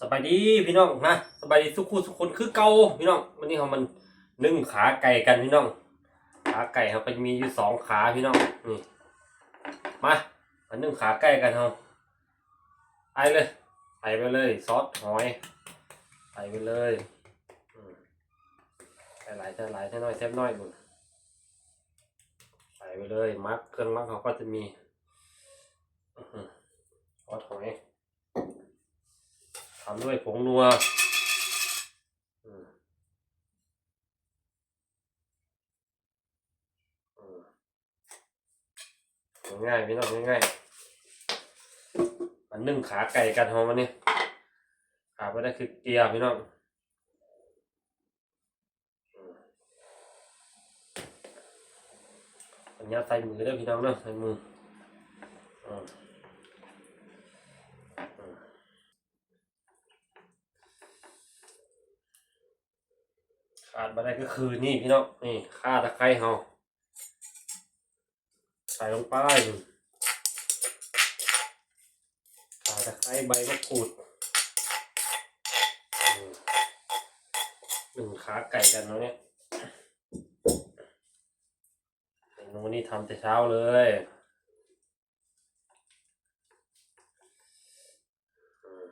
สบายดีพี่น้องนะสบายดีทุกคู่ทุกคนคือเก่าพี่น้องวันนี้เขามันนึ่งขาไก่กันพี่น้อง ขาไก่เขาก็จะมีอยู่สองขาพี่น้องนี่มามานึ่งขาไก่กันเขาไปเลยใส่ไปเลยซอสหอยใส่ไปเลยอืมใส่หลายใส่หลายใส่น้อยแซ่บน้อยบุญใส่ไปเลยมักเครื่องมักเขาก็จะมีอ๋อหือซอสหอย ทำด้วยผงนัวอืมอืมง่ายพี่น้องง่ายๆมันนึ่งขาไก่กันหอมมันนี่ขาไม่ได้คือเกียร์พี่น้องอืมอันนี้ใส่มือเด้พี่น้องเนาะใส่มืออืม ขาดมาได้ก็คือนี่พี่น้องนี่ข่าตะไคร้เฮาใส่ลงไปข่าตะไคร้ใบมะกรูดหนึ่งขาไก่กันเนาะเนี่ยเมนูนี้ทำแต่เช้าเลยอืม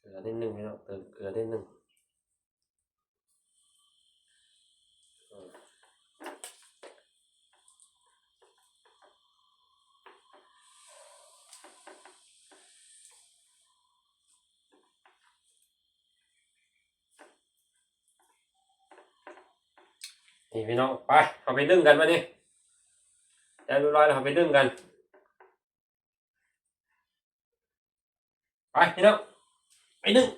เกลื อนิดนึงพี่น้องเติมเกลือนิดนึงนี่พี่น้องไปเอาไปนึ่งกันมานี่ได้เรียบร้อยแล้วเอาไปนึ่งกัน ไปพี่น้อง ไปนึ่ง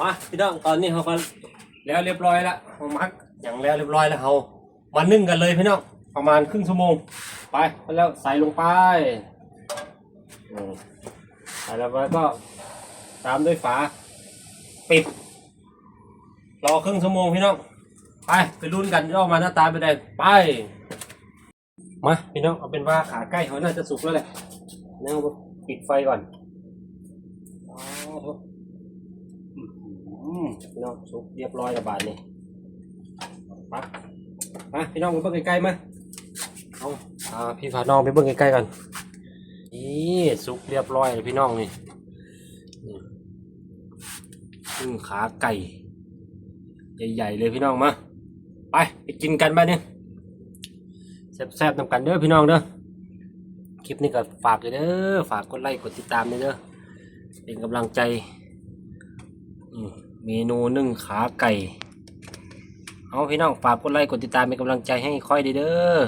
มาพี่น้องตอนนี้เขาก็แล้วเรียบร้อยแล้วเขามักอย่างแล้วเรียบร้อยแล้วเขามานึ่งกันเลยพี่น้องประมาณครึ่งชั่วโมง ไปแล้วใส่ลงไปอืมใส่แล้วก็ตามด้วยฝา ปิด รอครึ่งชั่วโมงพี่น้องไปไปลุ้นกันว่าอมาหน้าตาเป็นไงไปมาพี่น้องเอาเป็นว่าขาใกล้เขาน่าจะสุกแล้วแหละนี่เอาปิดไฟก่อน อ๋อโถ่อืมพี่น้องสุกเรียบร้อยแล้วบาทนี่มามาพี่น้องไปเบิ่งใกล้ๆมาเอาอ่าพี่พาน้องไปเบิ่งใกล้ๆกันนี่สุกเรียบร้อยแล้วพี่น้องนี่นี่ขึ้นขาไก่ ใหญ่ๆเลยพี่น้องมาไปไปกินกันบ้านนี่แซ่บๆนำกันเด้อพี่น้องเด้อคลิปนี้ก็ฝากเลยเด้อฝากกดไลค์กดติดตามเลยเด้อ เป็นกำลังใจมเมนูนึ่งขาไก่ เอาพี่น้องฝากกดไลค์กดติดตามเป็นกำลังใจให้ค่อยเด้อ